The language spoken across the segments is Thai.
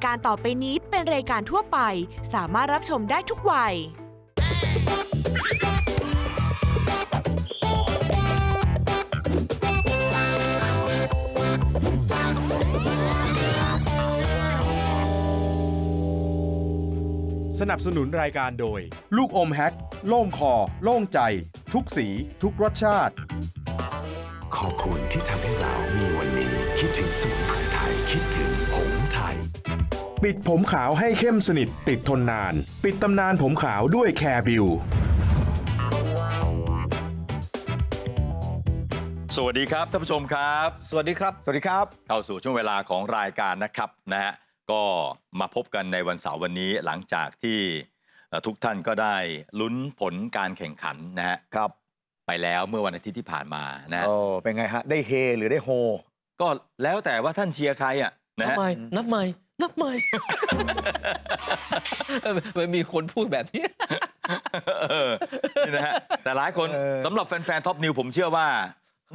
ายการต่อไปนี้เป็นรายการทั่วไป สามารถรับชมได้ทุกวัย สนับสนุนรายการโดย ลูกอมแฮกโล่งคอ โล่งใจ ทุกสี ทุกรสชาติ ขอบคุณที่ทำให้เรามีวันนี้คิดถึงสมุน ปิดผมขาวให้เข้มสนิทติดทนนาน ปิดตำนานผมขาวด้วยแคร์บิวสวัสดีครับท่านผู้ชมครับ สวัสดีครับ สวัสดีครับ เข้าสู่ช่วงเวลาของรายการนะครับนะฮะก็มาพบกันในวันเสาร์วันนี้หลังจากที่เอ่อทุกท่านก็ได้ลุ้นผลการแข่งขันนะฮะครับ ไปแล้วเมื่อวันอาทิตย์ที่ผ่านมานะฮะโอ้เป็นไงฮะ ได้เฮหรือได้โฮ ก็แล้วแต่ว่าท่านเชียร์ใครอะนะนับฮะใหม่นับใหม่ นับใหม่มันมีคนพูดแบบนี้ เออนี่นะฮะแต่หลายคนเออ สำหรับแฟนๆท็อปนิวผมเชื่อว่า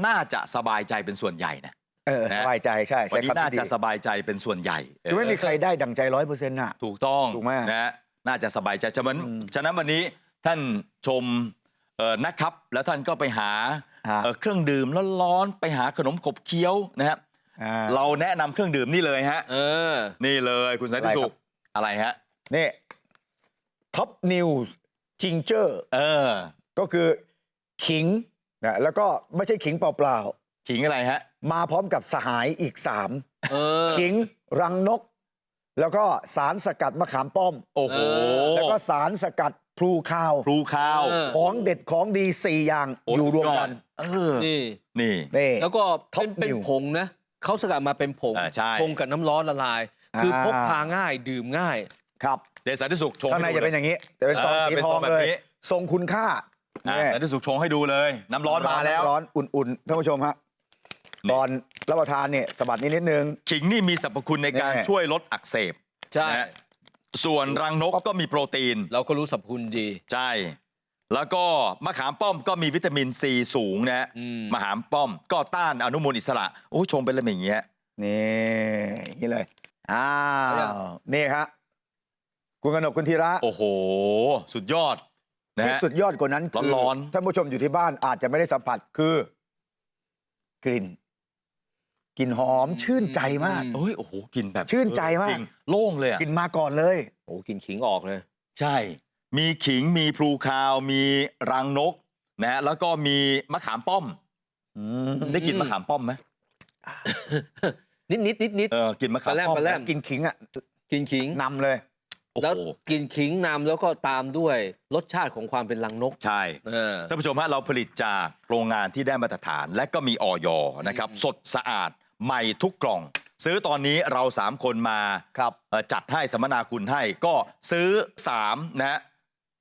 น่าจะสบายใจเป็นส่วนใหญ่นะ เออนะ สบายใจใช่วันใช่นี้ครับน่าดีจะสบายใจเป็นส่วนใหญ่คือไม่มีใครได้ดังใจร้อยเปอร์เซ็นต์น่ะ ถูกต้องถูกไหมนะฮะน่าจะสบายใจฉะนั้นอืมฉะนั้นวันนี้ท่านชมเอ่อนะครับ แล้วท่านก็ไปหาฮะ เอ่อเครื่องดื่มร้อนๆไปหาขนมขบเคี้ยวนะฮะ อ่า เราแนะนำเครื่องดื่มนี่เลยฮะ เออ นี่เลยคุณสันติสุข อะไรฮะ นี่ท็อปนิวส์จิงเจอร์เออ ก็คือขิงนะแล้วก็ไม่ใช่ขิงเปล่าขิงอะไรฮะ ๆ มาพร้อมกับสหายอีกสามเออ ขิง รังนก แล้วก็สารสกัดมะขามป้อม โอ้โหเอแล้วก็สารสกัดพลูคาวพลูข้าว เออ ของเด็ดของดีสี่อย่างโอ้อยู่สุดรวมยอดกันเออ นี่ นี่ นี่ แล้วก็ท็อเป็ปนเป็นนิวผงนะ เขาสกัดมาเป็นผงอ่าใช่ ชงกับน้ำร้อนละลาย คืออา พกพาง่ายดื่มง่าย ครับเดี๋ยวสันติสุขชงข้างในให้จะดูเป็นอย่างนี้จะเป็นซองเออสีเป็นทซอองงแบบเลย นี้ ทรงคุณค่าอะนี่สันติสุขชงให้ดูเลย น้ำร้อนมาแล้ว ร้อนอุ่นๆท่านผู้ชมฮะนี่ ก่อนรับประทานเนี่ยสะบัดนิดนิดนึง ขิงนี่มีสรรพคุณในการแน่ ช่วยลดอักเสบใช่ นะฮะส่วนรังนกก็มีโปรตีน เราก็รู้สรรพคุณดี ใช่ แล้วก็มะขามป้อมก็มีวิตามินซีสูงนะฮะอืม มะขามป้อมก็ต้านอนุมูลอิสระโอ้ยชงเป็นอะไรอย่างเงี้ย นี่อย่างนี้เลย อ้าเอายัง ว นี่ครับคุณกนกคุณธีระโอ้โห สุดยอดนะที่ฮะ สุดยอดกว่านั้นคือร้อนๆ ท่านผู้ชมอยู่ที่บ้านอาจจะไม่ได้สัมผัสคือ กลิ่นกลิ่นหอมชื่นใจมาก เอ้ยโอ้โหกินแบบชื่นใจมากจริงโล่งเลยอะกลิ่นมาก่อนเลย โอ้กินขิงออกเลย ใช่ มีขิงมีพลูคาว มีรังนกนะฮะแล้วก็มีมะขามป้อม ได้กินมะขามป้อมไหมนิดนิดนิดนิด เออกินมะขามปลาแรมป้อมปลาแรม กินขิงอะกินขิงนำเลย โอ้แล้วโหกินขิงนำแล้วก็ตามด้วยรสชาติของความเป็นรังนกใช่ เออ ท่านผู้ชมฮะเราผลิตจากโรงงานที่ได้มาตรฐาน และก็มีออยนะครับอืมสดสะอาดใหม่ทุกกล่อง ซื้อตอนนี้เรา 3 คนมาครับ เอ่อจัดให้สัมมนาคุณให้ก็ซื้อ3นะฮะ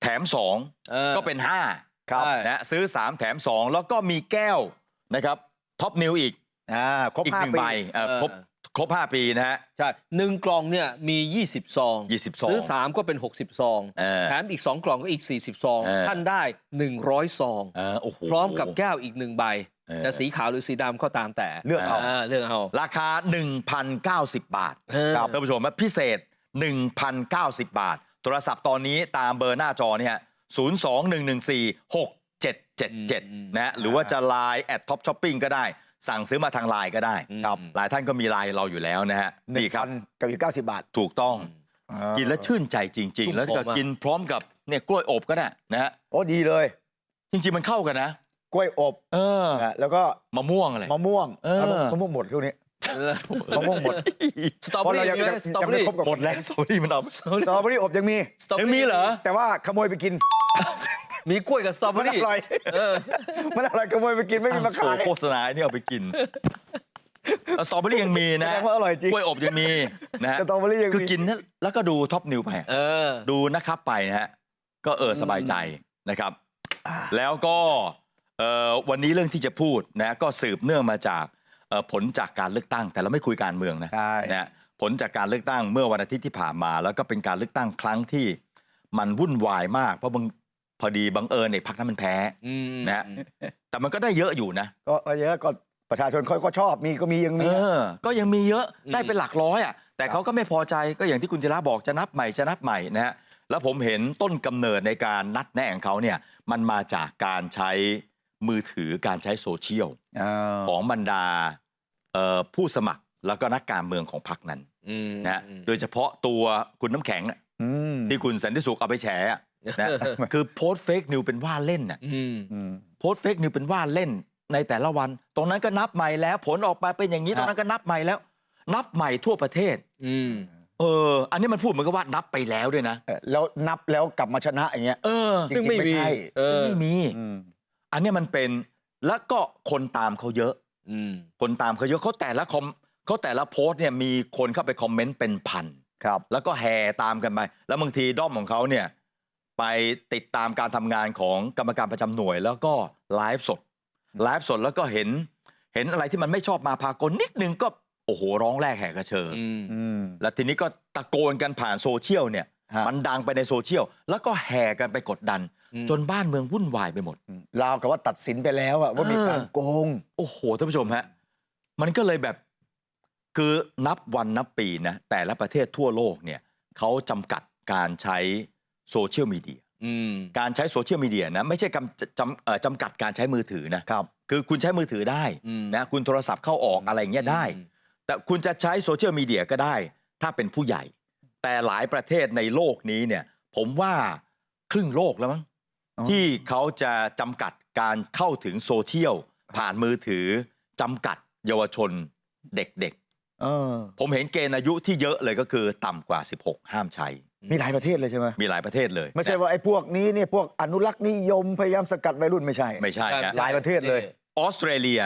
แถมเออ2ก็เป็น5ครับใช่นะฮะซื้อ 3 แถม 2 แล้วก็มีแก้วนะครับท็อปนิวอีกอ่าครบอีกห้าหนึ่งปีใบเอ่อเออครบครบ 5 ปีนะฮะใช่หนึ่งกล่องเนี่ยมี 20 ซอง 20 ซอง ซื้อ 3 ก็เป็น 60 ซองเออแถมอีก 2 กล่องก็อีก 40 ซองเออท่านได้ 100 ซองเออโอ้โหพร้อมกับแก้วอีกหนึ่งใบเออจะสีขาวหรือสีดำก็ตามแต่ เลือกเอาเลือกเอา ราคา 1,090 บาทเออท่านผู้ชมว่าพิเศษ 1,090 บาท โทรศัพท์ตอนนี้ตามเบอร์หน้าจอเนี่ย021146777นะฮะหรือว่าจะ Line แอดท็อปช้อปปิ้งก็ได้ สั่งซื้อมาทางไลน์ก็ได้ครับหลายท่านก็มีไลน์เราอยู่แล้วนะฮะหนึ่นี่งครัพับนกับอีกเก้าสิบบาทถูกต้องอ่ากินแล้วชื่นใจจริงชุ่ๆมแล้วก็คอมากกินพร้อมกับเนี่ยกล้วยอบก็ได้นะฮะโอ้ดีเลย จริง ๆ มันเข้ากันนะกล้วยอบ เออนะแล้วก็มะม่วงอะไร มะม่วงเออมะม่วงหมดช่วงนี้เออ มะม่วงหมดสตรอเพเบอราะเรารี่ยังมีไหมยังสตรอยังเบอไม่รี่ครบกับหมดแล้วสวัสดีมันเอาสตรอเบอรี่อบยังมีสตรอเบอยังรี่มีเหรอแต่ว่าขโมยไปกิน มีกล้วยกับสตรอเบอมันรี่อร่อยเออมันอร่อยขโมยไปกินไม่มีมาโชขายว์โฆษณาเนี่ยเอาไปกินสตรอเบอรี่ยังมีแสนะดงว่าอร่อยจริงกล้วยอบยังมีนะฮะสตรอเบอรี่ยังคือมีกินนะแล้วก็ดูท็อปนิวไปเออดูนะครับไปนะฮะก็เออสบายใจนะครับอ่าแล้วก็เอ่อวันนี้เรื่องที่จะพูดนะก็สืบเนื่องมาจากเอ่อ ผลจากการเลือกตั้ง แต่เราไม่คุยการเมืองนะใช่นะฮะผลจากการเลือกตั้งเมื่อวันอาทิตย์ที่ผ่านมา แล้วก็เป็นการเลือกตั้งครั้งที่มันวุ่นวายมากเพราะบางพอดีบังเอิญในพักนั้นมันแพ้ อืมนะฮะแต่มันก็ได้เยอะอยู่นะก็เยอะก็ประชาชนเขาก็ชอบมีก็มียังเอมีอก็ยังมีเยอะอืมได้เป็นหลักร้อยอะแต่เขาก็ไม่พอใจก็อย่างที่คุณธีระบอกจะนับใหม่จะนับใหม่นะฮะแล้วผมเห็นต้นกำเนิดในการนัดแนะของเขาเนี่ยมันมาจากการใช้มือถือการใช้โซเชียลของบรรดาเอ่อ ผู้สมัครแล้วก็นักการเมืองของพรรคนั้นอืมนะฮะอืมโดยเฉพาะตัวคุณน้ำแข็งน่ะอืมที่คุณสันติสุขเอาไปแฉอะนะคือโพสต์เฟกนิวเป็นว่าเล่นน่ะอืมอืมโพสต์เฟกนิวเป็นว่าเล่นในแต่ละวัน ตรงนั้นก็นับใหม่แล้ว ผลออกมาเป็นอย่างนี้ฮะตรงนั้นก็นับใหม่แล้ว นับใหม่ทั่วประเทศอืมเออ อันนี้มันพูดเหมือนกับว่านับไปแล้วด้วยนะเออแล้วนับแล้วกลับมาชนะอย่างเงี้ยเออจริงๆไม่ใช่เออไม่มีอืมอันนี้มันเป็นแล้วก็คนตามเขาเยอะ อืมคนตามเขาเยอะเขาแต่ละคอมเขาแต่ละโพสต์เนี่ยมีคนเข้าไปคอมเมนต์เป็นพัน ครับ แล้วก็แห่ตามกันไป แล้วบางทีด้อมของเขาเนี่ยไปติดตามการทำงานของกรรมการประจำหน่วย แล้วก็ไลฟ์สด ไลฟ์สดแล้วก็เห็น เห็นอะไรที่มันไม่ชอบมาพากลนิดนึงก็โอ้โหร้องแรกแหกกระเชิญอืมอืม แล้วทีนี้ก็ตะโกนกันผ่านโซเชียลเนี่ย ฮะ มันดังไปในโซเชียล แล้วก็แห่กันไปกดดันอืม จนบ้านเมืองวุ่นวายไปหมด ราวกับว่าตัดสินไปแล้วอะว่ามีการโกง โอ้โหท่านผู้ชมฮะ มันก็เลยแบบคือนับวันนับปีนะแต่ละประเทศทั่วโลกเนี่ยเขาจำกัดการใช้โซเชียลมีเดียอืมการใช้โซเชียลมีเดียนะไม่ใช่กำจำเอ่อจำกัดการใช้มือถือนะครับคือคุณใช้มือถือได้อืมนะคุณโทรศัพท์เข้าออกอะไรอย่างเงี้ยได้ แต่คุณจะใช้โซเชียลมีเดียก็ได้ ถ้าเป็นผู้ใหญ่ แต่หลายประเทศในโลกนี้เนี่ย ผมว่าครึ่งโลกแล้วมั้งอ๋อ ที่เขาจะจำกัดการเข้าถึงโซเชียลผ่านมือถือจำกัดเยาวชนเด็กเออๆผมเห็นเกณฑ์อายุที่เยอะเลยก็คือต่ำกว่า 16 ห้ามใช้ มีหลายประเทศเลยใช่ไหมมีหลายประเทศเลย ไม่ใช่ว่าไอ้พวกนี้เนี่ยพวกอนุรักษ์นิยมพยายามสกัดวัยรุ่นไม่ใช่ ไม่ใช่นะหลายประเทศเลย ออสเตรเลีย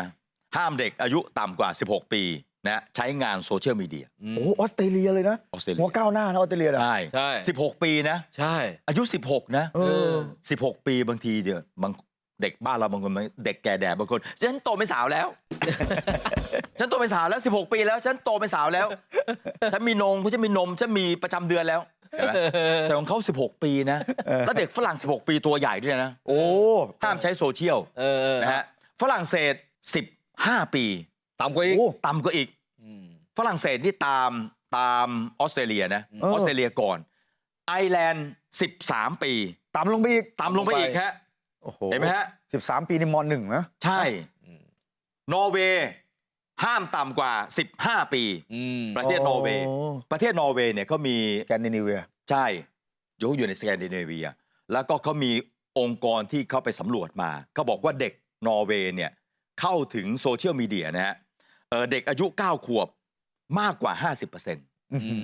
ห้ามเด็กอายุต่ำกว่า 16 ปี นะใช้งานโซเชียลมีเดียอืมโอ้ออสเตรเลียเลยนะออสเตรเลีหัวยก้าวหน้านะออสเตรเลียนะใช่ใช่16ปีนะ ใช่ อายุ 16 นะเออ16ปีบางทีเดี๋ยวบางเด็กบ้านเราบางคนเด็กแก่แดดบางคนฉันโตเป็นสาวแล้ว ฉันโตเป็นสาวแล้ว 16 ปีแล้ว ฉันโตเป็นสาวแล้ว ฉันมีนมฉันมีนมฉันมีประจำเดือนแล้วเห็นไหมแต่ของเขา 16 ปีนะเออแล้วเด็กฝรั่ง 16 ปีตัวใหญ่ด้วยนะโอ้ห้ามใช้โซเชียลเออนะฮะฝรั่งเศส 15 ปี ต่ำกว่าอีก โอ้ต่ำกว่าอีกอืม ฝรั่งเศสนี่ตามตามออสเตรเลียนะเออออสเตรเลียก่อน ไอร์แลนด์ 13 ปี ต่ำลงไปอีกต่ำลงไปอีกฮะโอ้โหเห็นไหมฮะสิบสามปีนี่มหนึ่งนะ ใช่อืมนอร์เวย์ห้ามต่ำกว่า 15 ปีอืมประเทศนอร์เวย์โประเทศนอร์เวย์เนี่ยเขามีแกนดิเนเวียใช่อยู่อยู่ในสแกนดิเนเวีย แล้วก็เขามีองค์กรที่เข้าไปสำรวจมาเขาบอกว่าเด็กนอร์เวย์เนี่ยเข้าถึงโซเชียลมีเดียนะฮะเอ่อเด็กอายุ 9 ขวบ มากกว่า 50%นอื้อหื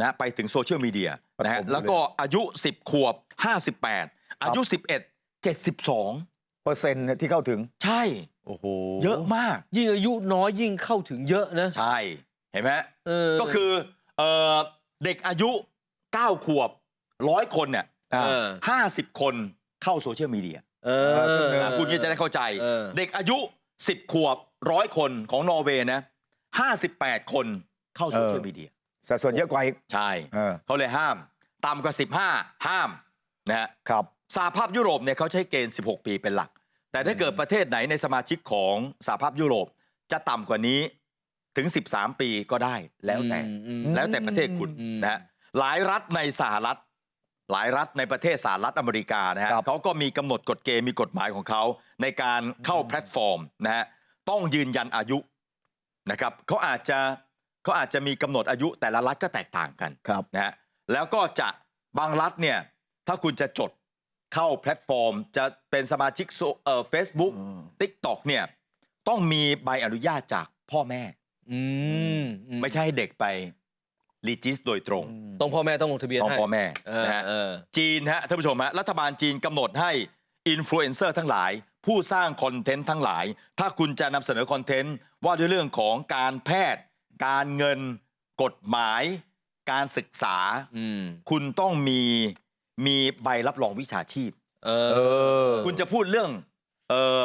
อะไปถึงโซเชียลมีเดียนะฮะปฐมเลยแล้วก็อายุ 10 ขวบ 58 อายุ 11 72 เปอร์เซ็นต์เนี่ยที่เข้าถึงใช่ โอ้โหเยอะมาก ยิ่งอายุน้อยยิ่งเข้าถึงเยอะนะ ใช่ เห็นไหมเออก็คือเอ่อเด็กอายุ 9 ขวบร้อยคนเนี่ยอ่าเออห้าสิบคนเข้าโซเชียลมีเดียเอเอออคุณก็จะได้เข้าใจเออเด็กอายุ 10 ขวบร้อยคนของนอร์เวย์นะ 58 คนเข้าโซเชียลมีเดียสัดส่วนเยอะกว่าอีก ใช่เออ เขาเลยห้าม ต่ำกว่า 15 ห้ามนะฮะครับ สหภาพยุโรปเนี่ยเขาใช้เกณฑ์ 16 ปีเป็นหลัก แต่ถ้าเกิดประเทศไหนในสมาชิกของสหภาพยุโรปจะต่ำกว่านี้ถึง 13 ปีก็ได้แล้วแต่ อืมอืมแล้วแต่ประเทศคุณอืม นะฮะหลายรัฐในสหรัฐ หลายรัฐในประเทศสหรัฐอเมริกานะฮะครับ เขาก็มีกำหนดกฎเกณฑ์มีกฎหมายของเขาในการเข้าแพลตฟอร์มนะฮะต้องยืนยันอายุ นะครับเขาอาจจะเขาอาจจะมีกำหนดอายุแต่ละรัฐก็แตกต่างกันครับนะฮะแล้วก็จะบางรัฐเนี่ยถ้าคุณจะจดเข้าแพลตฟอร์ม จะเป็นสมาชิกโซเอ่อเฟซบุ๊กอืมทิกตอกเนี่ยต้องมีใบอนุญาตจากพ่อแม่อืมไม่ใช่ให้เด็กไปรีจิสโดยตรง ต้องพ่อแม่ต้องลงทะเบียนต้องให้พ่อแม่เออนะฮะเออจีนฮะท่านผู้ชมฮะรัฐบาลจีนกำหนดให้อินฟลูเอนเซอร์ทั้งหลาย ผู้สร้างคอนเทนต์ทั้งหลาย ถ้าคุณจะนำเสนอคอนเทนต์ว่าด้วยเรื่องของการแพทย์ การเงิน กฎหมาย การศึกษา อืม คุณต้องมีมีใบรับรองวิชาชีพ เอเอออคุณจะพูดเรื่องเอ่อ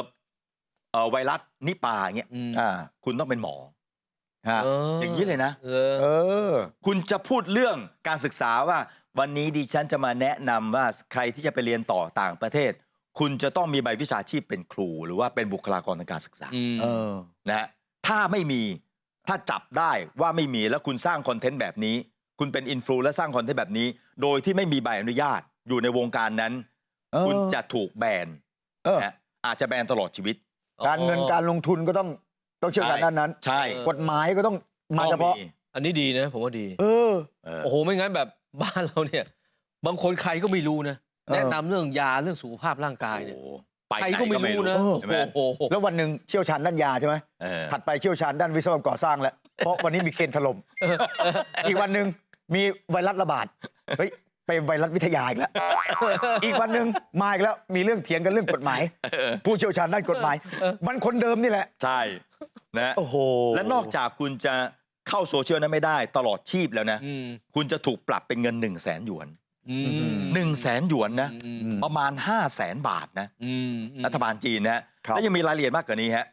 เอ่อไวรัสนิปาอย่างเงี้ยอืม อ่า คุณต้องเป็นหมอฮะเอย่างนี้เลยนะ เออ เออ คุณจะพูดเรื่องการศึกษาว่า วันนี้ดิฉันจะมาแนะนำว่าใครที่จะไปเรียนต่อต่างประเทศ คุณจะต้องมีใบวิชาชีพเป็นครู หรือว่าเป็นบุคลากรทางการศึกษาอืม เออ นะฮะถ้าไม่มีถ้าจับได้ว่าไม่มีแล้วคุณสร้างคอนเทนต์แบบนี้ คุณเป็นอินฟลูและสร้างคอนเทนต์แบบนี้ โดยที่ไม่มีใบอนุญาตอยู่ในวงการนั้น เออ คุณจะถูกแบนเออ นะอาจจะแบนตลอดชีวิต การเงินการลงทุนก็ต้องต้องเชื่อกันใช่ด้านนั้น ใช่กฎหมายก็ต้องมาเฉพาะต้องอันนี้ดีนะ ผมว่าดีเออเออ โอ้โห ไม่งั้นแบบบ้านเราเนี่ย บางคนใครก็ไม่รู้นะเออ แนะนำเรื่องยาเรื่องสุขภาพร่างกายเนี่ย โอ้โหไปใครไหนก็ก็ไม่ไม่รู้รู้นะใช่ไหมโอ้โหแล้ววันหนึ่งเชี่ยวชาญด้านยาใช่ไหมเออถัดไปเชี่ยวชาญด้านวิศวกรรมก่อสร้างแล้ว เพราะวันนี้มีเคนถล่มอีกวันหนึ่งมีไวรัสระบาดเฮ้ยเป็นไวรัสวิทยาอีกแล้วอีกวันหนึ่งมาอีกแล้วมีเรื่องเถียงกันเรื่องกฎหมาย ผู้เชี่ยวชาญด้านกฎหมาย มันคนเดิมนี่แหละ ใช่นะ โอ้โหและนอกจากคุณจะเข้าโซเชียลนั้นไม่ได้ตลอดชีพแล้วนะ อืม คุณจะถูกปรับเป็นเงิน1นึ่งแสนหยวน อืม1นึ่งแสนหยวนนะอืมอืมประมาณ5 0 0แสนบาทนะอืมรัฐบาลจีนนะฮะครับแล้วยังมีรายละเอียดมากกว่านี้ฮะ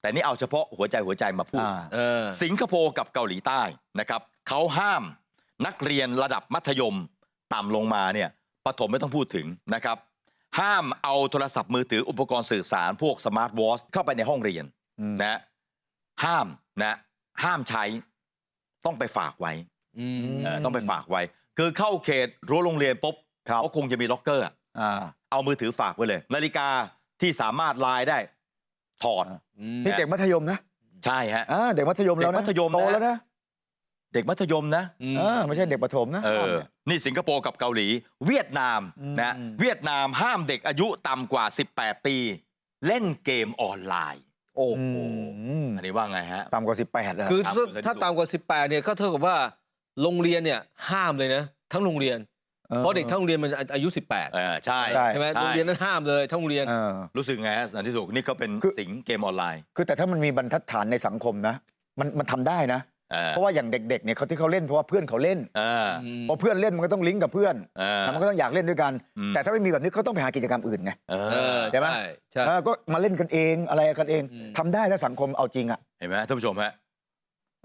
แต่นี่เอาเฉพาะหัวใจหัวใจมาพูดอ่าเออสิงคโปร์กับเกาหลีใต้นะครับเขาห้ามนักเรียนระดับมัธยมต่ำลงมาเนี่ยประถมไม่ต้องพูดถึงนะครับ ห้ามเอาโทรศัพท์มือถืออุปกรณ์สื่อสารพวกสมาร์ทวอชเข้าไปในห้องเรียนอืมนะห้ามนะ ห้ามใช้ต้องไปฝากไว้อืมเออต้องไปฝากไว้ คือเข้าเขตรั้วโรงเรียนปุ๊บครับเขาคงจะมีล็อกเกอร์อะอ่าเอามือถือฝากไว้เลย นาฬิกาที่สามารถไลน์ได้ ถอดอืมนี่เด็กมัธยมนะใช่ฮะ อ่าเด็กมัธยมแล้วเด็กนะมัธยมนะ โตแล้วนะเด็กมัธยมนะ อืม อ่าไม่ใช่เด็กประถมนะ เออ นี่สิงคโปร์กับเกาหลี เวียดนามอืม นะเวียดนามห้ามเด็กอายุต่ำกว่า 18 ปี เล่นเกมออนไลน์ โอ้อืโหมอันนี้ว่าไงฮะ ต่ำกว่า 18แล้ว คือครับถ้าคุณสันติถ้าต่ำกว่า 18 เนี่ยก็เท่ากับว่า โรงเรียนเนี่ยห้ามเลยนะ ทั้งโรงเรียน เพราะเด็กทั้งโรงเรียนมันอายุ 18 เออใช่ใช่ ใช่ไหมใช่โรงเรียนนั้นห้ามเลยทั้งโรงเรียน เออ รู้สึกไงฮะสันติสุขนี่ก็เป็นคือ สิงเกมออนไลน์คือแต่ถ้ามันมีบรรทัดฐานในสังคมนะ มันมันทำได้นะ เออเพราะว่าอย่างเด็กๆเนี่ยเขาที่เขาเล่นเพราะว่าเพื่อนเขาเล่นเออพอเพื่อนเล่นมันก็ต้องลิงก์กับเพื่อนเออแล้วมันก็ต้องอยากเล่นด้วยกัน อืมแต่ถ้าไม่มีแบบนี้เขาต้องไปหากิจกรรมอื่นไง เอเอออใช่ไหม ใช่ เออก็มาเล่นกันเองอะไรกันเองอืม ทำได้ถ้าสังคมเอาจริงอะ เห็นไหมท่านผู้ชมฮะ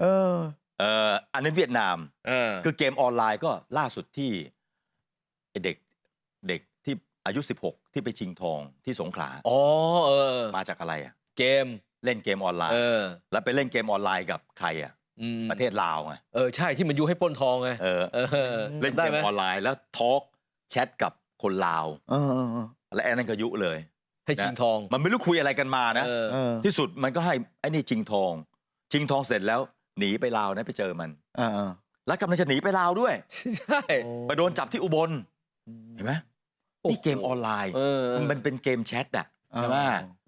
เออ เอออันนั้นเวียดนาม เออคือเกมออนไลน์ก็ล่าสุดที่ไอ้เด็กเด็กที่อายุ 16 ที่ไปชิงทองที่สงขลาอ๋อเออ มาจากอะไรอะเกม เล่นเกมออนไลน์เออแล้วไปเล่นเกมออนไลน์กับใครอะอืมประเทศลาวไงเออ ใช่ที่มันยุให้ปล้นทองไงเออ เออเล่นได้เกมไหมออนไลน์แล้วทอล์กแชทกับคนลาวเออเออเออและแอนนั่นก็ยุเลย ให้ชิงทองมันไม่รู้คุยอะไรกันมานะ เออเออที่สุดมันก็ให้ไอ้นี่ชิงทอง ชิงทองเสร็จแล้ว หนีไปลาวนะไปเจอมันเออเออแล้วกำลังจะหนีไปลาวด้วย ใช่ไปโดนจับที่อุบลเห็นไหมนี่เกมออนไลน์ เออมันเป็นเกมแชทอะใช่ไหม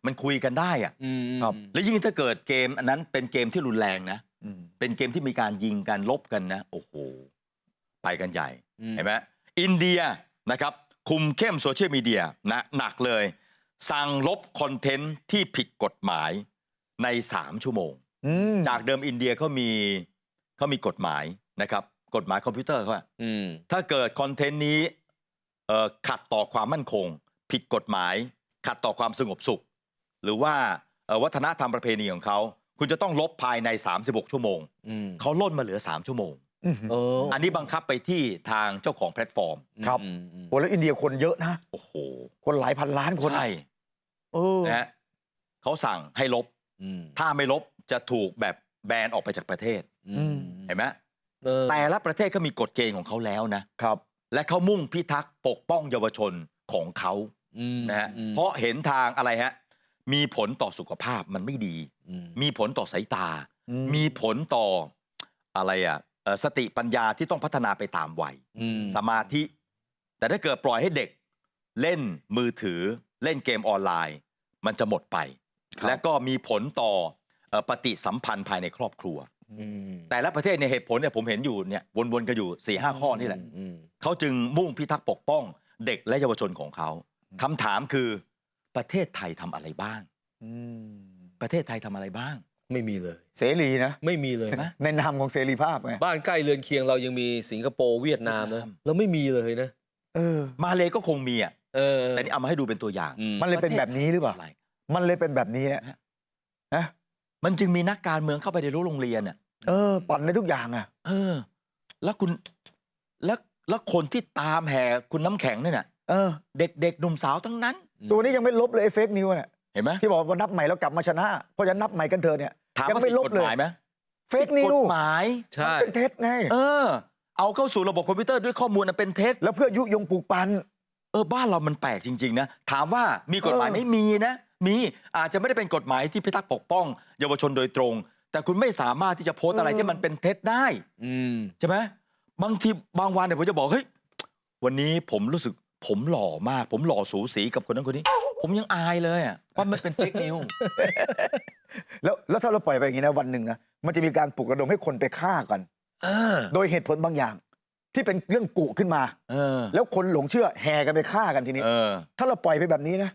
มันคุยกันได้อะอืมครับแล้วยิ่งถ้าเกิดเกมอันนั้นเป็นเกมที่รุนแรงนะอืมเป็นเกมที่มีการยิงกันลบกันนะ โอ้โห ไปกันใหญ่อืมเห็นไหมอินเดียนะครับ คุมเข้มโซเชียลมีเดียนะหนักเลย สั่งลบคอนเทนต์ที่ผิดกฎหมายใน 3 ชั่วโมง อืมจากเดิมอินเดียเขามีเขามีกฎหมายนะครับ กฎหมายคอมพิวเตอร์เขาอะอืมถ้าเกิดคอนเทนต์นี้เอ่อขัดต่อความมั่นคง ผิดกฎหมาย ขัดต่อความสงบสุข หรือว่าเอ่อวัฒนธรรมประเพณีของเขาคุณจะต้องลบภายใน 36 ชั่วโมงอืมเขาล่นมาเหลือ 3 ชั่วโมงอืมเอออันนี้บังคับไปที่ทางเจ้าของแพลตฟอร์มครับ อืมอืมโอ้แล้วอินเดียคนเยอะนะ โอ้โหคนหลายพันล้านคนใช่เออ นะฮะเขาสั่งให้ลบ อืม ถ้าไม่ลบ จะถูกแบบแบนออกไปจากประเทศอืมเห็นไหมเออแต่ละประเทศก็มีกฎเกณฑ์ของเขาแล้วนะครับ และเขามุ่งพิทักษ์ปกป้องเยาวชนของเขาอืมนะฮะอืมเพราะเห็นทางอะไรฮะมีผลต่อสุขภาพมันไม่ดีอืมมีผลต่อสายตาอืมมีผลต่ออะไรอะเอ่อสติปัญญาที่ต้องพัฒนาไปตามวัยอืมสมาธิ แต่ถ้าเกิดปล่อยให้เด็กเล่นมือถือเล่นเกมออนไลน์ มันจะหมดไปครับและก็มีผลต่อเอ่อ ปฏิสัมพันธ์ภายในครอบครัวอืมแต่ละประเทศเนี่ยเหตุผลเนี่ยผมเห็นอยู่เนี่ยวนๆกันอยู่4ี่ห้าข้อนี่แหละอืมเขาจึงมุ่งพิทักษ์ปกป้องเด็กและเยาวชนของเขาคำถามคือประเทศไทยทำอะไรบ้างอืมประเทศไทยทำอะไรบ้าง ไม่มีเลย เสรีนะ ไม่มีเลยเห็นไหมนะในนามของเสรีภาพไงบ้านใกล้เรือนเคียงเรายังมีสิงคโปร์เวียดนามนะเวียดนามเราไม่มีเลยนะเออ มาเลยก็คงมีอะเออแต่นี่เอามาให้ดูเป็นตัวอย่างอืมมันเลยเป็นแบบนี้หรือเปล่าอะไรมันเลยเป็นแบบนี้นะนะ มันจึงมีนักการเมืองเข้าไปในรั้วโรงเรียนอะ เออปั่นในทุกอย่างอะ เออ แล้วคุณแล้วแล้วคนที่ตามแห่คุณน้ำแข็งเนี่ยน่ะเออ เด็กๆหนุ่มสาวทั้งนั้น ตัวนี้ยังไม่ลบเลยเฟกนิวเนี่ย เห็นไหมที่บอกว่านับใหม่แล้วกลับมาชนะ เพราะฉะนั้นนับใหม่กันเถอะเนี่ยถามยังว่าไม่ผิดลบกฎเลยหมายไหมเฟกนิกวฎหมายใช่ เป็นเท็จไงเออ เอาเข้าสู่ระบบคอมพิวเตอร์ด้วยข้อมูลอันเป็นเท็จ แล้วเพื่อยุยงปลูกปัน เออบ้านเรามันแปลกจริง ๆ นะ ถามว่ามีกฎหมายเออไหม่มีนะ มีอาจจะไม่ได้เป็นกฎหมายที่พิทักษ์ปกป้อง เยาวชนโดยตรง แต่คุณไม่สามารถที่จะโพสต์อะไรที่มันเป็นเท็จได้อืมใช่ไหมบางทีบางวันเนี่ยผมจะบอกเฮ้ยวันนี้ผมรู้สึกผมหล่อมาก ผมหล่อสูสีกับคนนั้นคนนี้ ผมยังอายเลยอะว่ามันเป็นเฟกนิวแล้วแล้วถ้าเราปล่อยไปอย่างนี้นะวันหนึ่งนะมันจะมีการปลุกระดมให้คนไปฆ่ากันเออโดยเหตุผลบางอย่าง ที่เป็นเรื่องกุขึ้นมาเออแล้วคนหลงเชื่อแห่กันไปฆ่ากันทีนี้เออถ้าเราปล่อยไปแบบนี้นะ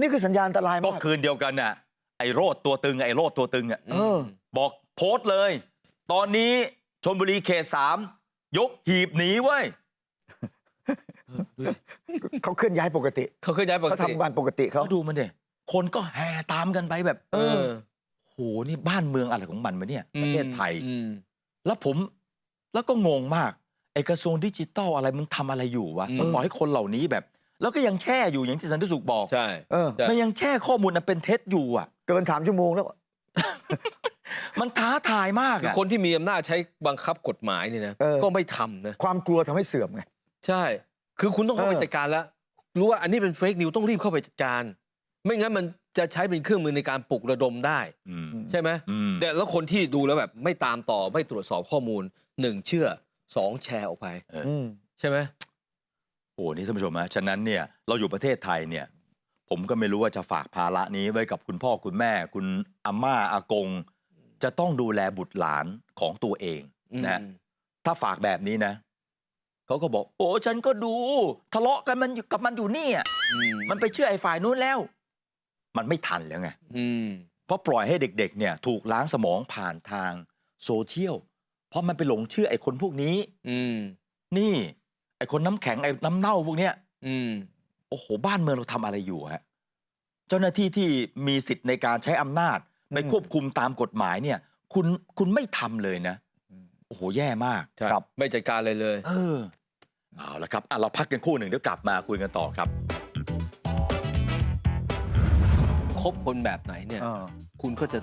นี่คือสัญญาณอันตรายก็มาก คืนเดียวกันน่ะไอ้โรดตัวตึงไอ้โรดตัวตึงอะเออ บอกโพสต์เลย ตอนนี้ชนบุรีเขตสามยกหีบหนีเว้ย เขาเคลื่อนย้ายปกติเขาเคยย้ายปกเขาติทำงานปกติเขาเขาดูมันเด็คนก็แห่ตามกันไปแบบ เออโหนี่บ้านเมืองอะไรของมันวะเนี่ยประเทศไทย อืม แล้วผมแล้วก็งงมากไอ้กระทรวงดิจิตอลอะไรมึงทำอะไรอยู่วะอืม มันปล่อยให้คนเหล่านี้แบบ แล้วก็ยังแช่อยู่อย่างที่สันติสุขบอกใช่เออใช่มันยังแช่ข้อมูลอันเป็นเท็จอยู่อะ เกินสามชั่วโมงแล้ว มันท้าทายมากคืออะคนที่มีอำนาจใช้บังคับกฎหมายเนี่ยนะเออ ก็ไม่ทำนะความกลัวทำให้เสื่อมไง ใช่ คือคุณต้องเข้าไปเออ จัดการแล้วรู้ว่าอันนี้เป็นเฟกนิวต้องรีบเข้าไปจัดการ ไม่งั้นมันจะใช้เป็นเครื่องมือในการปลุกระดมได้ อืมใช่ไหมอืมแต่แล้วคนที่ดูแล้วแบบไม่ตามต่อไม่ตรวจสอบข้อมูลหนึ่งเชื่อสองแชร์ออกไปเอออืม ใช่ไหม โอ้นี่ท่านผู้ชมฮะฉะนั้นเนี่ยเราอยู่ประเทศไทยเนี่ย ผมก็ไม่รู้ว่าจะฝากภาระนี้ไว้กับคุณพ่อคุณแม่ คุณอาม่าอากง จะต้องดูแลบุตรหลานของตัวเองนะฮะอืมถ้าฝากแบบนี้นะเขาก็บอก โอ้ฉันก็ดู ทะเลาะกันมันอยู่กับมันอยู่นี่อะอืมมันไปเชื่อไอ้ฝ่ายนู้นแล้ว มันไม่ทันแล้วไงอืม เพราะปล่อยให้เด็ก ๆ เนี่ย ถูกล้างสมองผ่านทางโซเชียลเพราะมันไปหลงเชื่อไอ้คนพวกนี้ อืม นี่ ไอ้คนน้ำแข็งไอ้น้ำเน่าพวกเนี้ยอืม โอ้โหบ้านเมืองเราทำอะไรอยู่ฮะเจ้าหน้าที่ที่มีสิทธิ์ในการใช้อำนาจไปอืมควบคุมตามกฎหมายเนี่ย คุณคุณไม่ทำเลยนะโอ้โหแย่มากใช่ไม่จัดการเลยเลย เออเอาละครับอะเราพักกันครู่หนึ่งเดี๋ยวกลับมาคุยกันต่อครับ คบคนแบบไหนเนี่ย เออคุณก็จะ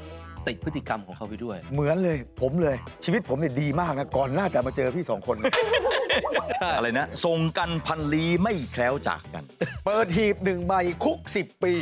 ติดพฤติกรรมของเขาไปด้วย เหมือนเลยผมเลยชีวิตผมเนี่ยดีมากนะก่อนหน้าจะมาเจอพี่สองคน ใช่ อะไรนะทรงกันพันลีไม่แคล้วจากกัน เปิดหีบหนึ่งใบคุกสิบปี